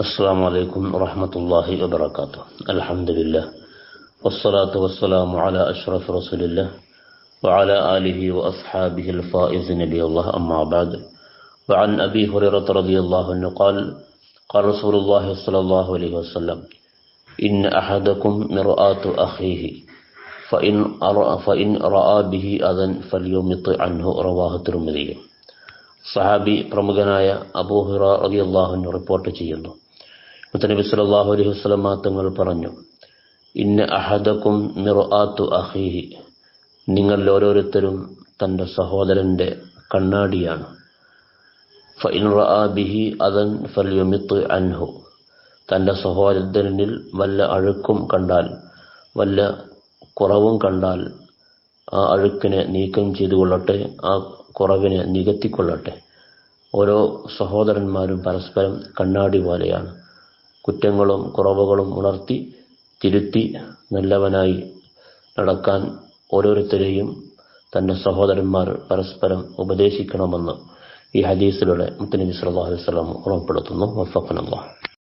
السلام عليكم ورحمة الله وبركاته الحمد لله والصلاة والسلام على أشرف رسول الله وعلى آله وأصحابه الفائز نبي الله أما بعد وعن أبي هريرة رضي الله عنه قال قال رسول الله صلى الله عليه وسلم إن أحدكم مرآة أخيه فإن أرى فإن رأى به أذى فليمط عنه رواه الترمذي സഹാബി പ്രമുഖനായ അബൂഹിറ റളിയല്ലാഹു റിപ്പോർട്ട് ചെയ്യുന്നു മുത്തനബി സല്ലല്ലാഹു അലൈഹി വസല്ലം തങ്ങൾ പറഞ്ഞു ഇന്ന അഹദക്കും മിർആത്തു അഹീഹി നിങ്ങൾ ഓരോരുത്തരും തന്റെ സഹോദരന്റെ കണ്ണാടിയാണ്. അദൻ ഫൽയുമിത്ത് അൻഹു. തന്റെ സഹോദരനിൽ വല്ല അഴുക്കും കണ്ടാൽ വല്ല കുറവും കണ്ടാൽ ആ അഴുക്കിനെ നീക്കം ചെയ്തു കൊള്ളട്ടെ ആ കുറവിനെ നികത്തിക്കൊള്ളട്ടെ. ഓരോ സഹോദരന്മാരും പരസ്പരം കണ്ണാടി പോലെയാണ്. കുറ്റങ്ങളും കുറവുകളും ഉണർത്തി തിരുത്തി നല്ലവനായി നടക്കാൻ ഓരോരുത്തരെയും തന്റെ സഹോദരന്മാർ പരസ്പരം ഉപദേശിക്കണമെന്ന് ഈ ഹദീസിലൂടെ മുത്തനബി സല്ലല്ലാഹു അലൈഹി ഓർമ്മപ്പെടുത്തുന്നു. വഫഖനല്ലാഹ്.